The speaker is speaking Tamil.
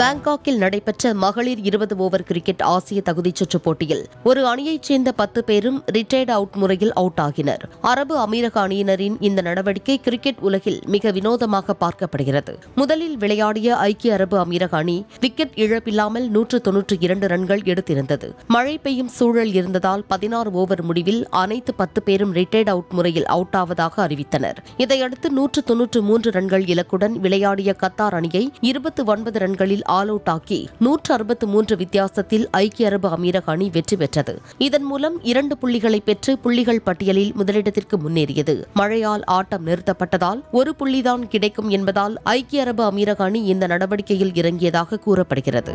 பாங்காக்கில் நடைபெற்ற மகளிர் இருபது ஓவர் கிரிக்கெட் ஆசிய தகுதிச் சுற்றுப் போட்டியில் ஒரு அணியைச் சேர்ந்த பத்து பேரும் ரிட்டையர்ட் அவுட் முறையில் அவுட் ஆகினர். அரபு அமீரக அணியினரின் இந்த நடவடிக்கை கிரிக்கெட் உலகில் மிக வினோதமாக பார்க்கப்படுகிறது. முதலில் விளையாடிய ஐக்கிய அரபு அமீரக அணி விக்கெட் இழப்பில்லாமல் நூற்று தொன்னூற்று இரண்டு ரன்கள் எடுத்திருந்தது. மழை பெய்யும் சூழல் இருந்ததால் பதினாறு ஓவர் முடிவில் அனைத்து பத்து பேரும் ரிட்டையர்ட் அவுட் முறையில் அவுட் ஆவதாக அறிவித்தனர். இதையடுத்து நூற்று தொன்னூற்று மூன்று ரன்கள் இலக்குடன் விளையாடிய கத்தார் அணியை இருபத்தி ஒன்பது ரன்களில் ஆல் அவுட் ஆக்கி நூற்று அறுபத்து மூன்று வித்தியாசத்தில் ஐக்கிய அரபு அமீரக அணி வெற்றி பெற்றது. இதன் மூலம் இரண்டு புள்ளிகளை பெற்று புள்ளிகள் பட்டியலில் முதலிடத்திற்கு முன்னேறியது. மழையால் ஆட்டம் நிறுத்தப்பட்டதால் ஒரு புள்ளிதான் கிடைக்கும் என்பதால் ஐக்கிய அரபு அமீரக அணி இந்த நடவடிக்கையில் இறங்கியதாக கூறப்படுகிறது.